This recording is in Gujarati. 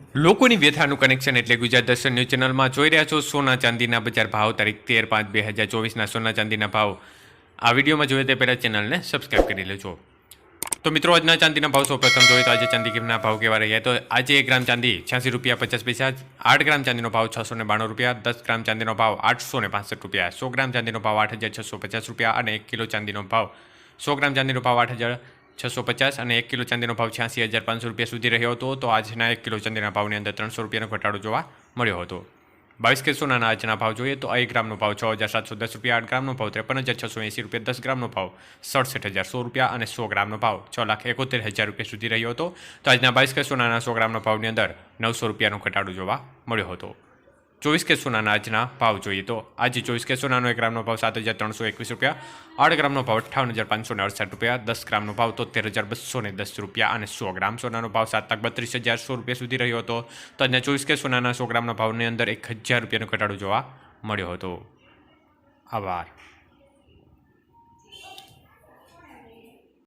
લોકોની વ્યથાનું કનેક્શન એટલે ગુજરાત દર્શન ન્યૂઝ ચેનલમાં જોઈ રહ્યા છો સોના ચાંદીના બજાર ભાવ, તારીખ તેર પાંચ બે હજાર ચોવીસના સોના ચાંદીના ભાવ. આ વિડીયોમાં જોઈએ તે પહેલાં ચેનલને સબસ્ક્રાઈબ કરી લેજો. તો મિત્રો, આજના ચાંદીના ભાવ સૌ પ્રથમ જોઈએ તો આજે ચાંદી કિંમતના ભાવ કેવા રહ્યા? તો આજે એક ગ્રામ ચાંદી છ્યાસી રૂપિયા પચાસ પૈસા, આઠ ગ્રામ ચાંદીનો ભાવ છસો ને બાણું રૂપિયા, દસ ગ્રામ ચાંદીનો ભાવ આઠસો ને પાસઠ રૂપિયા, સો ગ્રામ ચાંદીનો ભાવ આઠ હજાર છસો પચાસ રૂપિયા અને એક કિલો ચાંદીનો ભાવ સો ગ્રામ ચાંદીનો ભાવ આઠ હજાર છસો પચાસ અને એક કિલો ચાંદીનો ભાવ છ્યાસી હજાર પાંચસો રૂપિયા સુધી રહ્યો હતો, તો આજના એક કિલો ચાંદીના ભાવની અંદર ત્રણસો રૂપિયાનો ઘટાડો જોવા મળ્યો હતો. બાવીસ કે સોનાના આજના ભાવ જોઈએ તો એક ગ્રામનો ભાવ છ હજાર સાતસો દસ રૂપિયા, આઠ ગ્રામનો ભાવ ત્રેપન હજાર છસો એંસી રૂપિયા, દસ ગ્રામનો ભાવ સડસઠ હજાર સો રૂપિયા અને સો ગ્રામનો ભાવ છ લાખ એકોતેર હજાર રૂપિયા સુધી રહ્યો હતો. તો આજના બાવીસ કે સોનાના સો ગ્રામનો ભાવની અંદર નવસો રૂપિયાનો ઘટાડો જોવા મળ્યો હતો. ચોવીસ કે સોનાના આજના ભાવ જોઈએ તો. આજે ચોવીસ કે સોનાનો એક ગ્રામનો ભાવ સાત હજાર ત્રણસો એકવીસ રૂપિયા. આઠ ગ્રામનો ભાવ અઠ્ઠાવન હજાર પાંચસો ને અડસઠ રૂપિયા. દસ ગ્રામનો ભાવ તોતેર હજાર બસો ને દસ રૂપિયા અને સો ગ્રામ સોનાનો ભાવ સાત લાખ બત્રીસ હજાર સો રૂપિયા સુધી રહ્યો હતો. તો આજના ચોવીસ કે સોનાના સો ગ્રામના ભાવની અંદર એક હજાર રૂપિયાનો ઘટાડો જોવા મળ્યો હતો. આભાર.